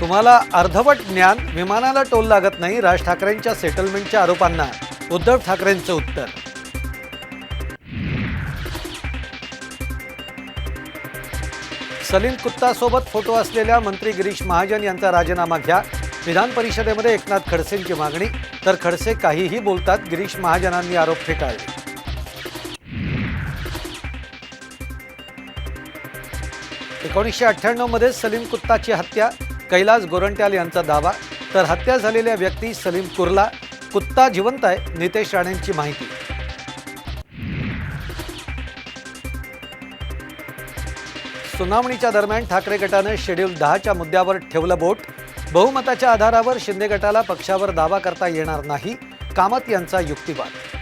तुम्हाला अर्धवट ज्ञान विमानाला टोल लागत नाही राज ठाकरेंच्या सेटलमेंटच्या आरोपांना. उद्धव ठाकरेंचं उत्तर. सलीम कुत्तासोबत फोटो असलेल्या मंत्री गिरीश महाजन यांचा राजीनामा घ्या. विधान परिषदेमध्ये एकनाथ खडसेंची मागणी. तर खडसे काहीही बोलतात गिरीश महाजनांनी आरोप फेटाळले. एकोणीसशे अठ्ठ्याण्णवमध्ये सलीम कुत्ताची हत्या. कैलास गोरंट्याल यांचा दावा. तर हत्या झालेल्या व्यक्ती सलीम कुर्ला कुत्ता जिवंत आहे नितेश राणेंची माहिती. सुनावणीच्या दरम्यान ठाकरे गटानं शेड्यूल दहाच्या मुद्द्यावर ठेवलं बोट. बहुमताच्या आधारावर शिंदे गटाला पक्षावर दावा करता येणार नाही कामत यांचा युक्तिवाद.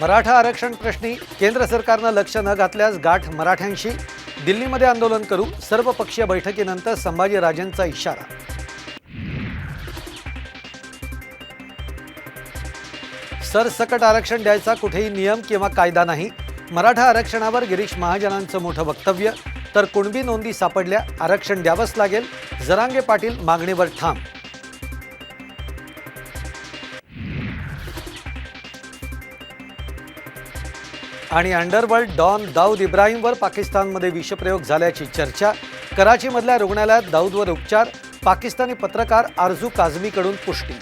मराठा आरक्षण प्रश्नी केंद्र सरकारनं लक्ष न घातल्यास गाठ मराठ्यांशी. दिल्लीमध्ये आंदोलन करू सर्वपक्षीय बैठकीनंतर संभाजीराजेंचा इशारा. सरसकट आरक्षण द्यायचा कुठेही नियम किंवा कायदा नाही. मराठा आरक्षणावर गिरीश महाजनांचं मोठं वक्तव्य. तर कुणबी नोंदी सापडल्या आरक्षण द्यावंच लागेल. जरांगे पाटील मागणीवर ठाम. आणि अंडरवर्ल्ड डॉन दाऊद इब्राहिमवर पाकिस्तानमध्ये विषप्रयोग झाल्याची चर्चा. कराचीमधल्या रुग्णालयात दाऊदवर उपचार पाकिस्तानी पत्रकार आरजू काझमीकडून पुष्टी.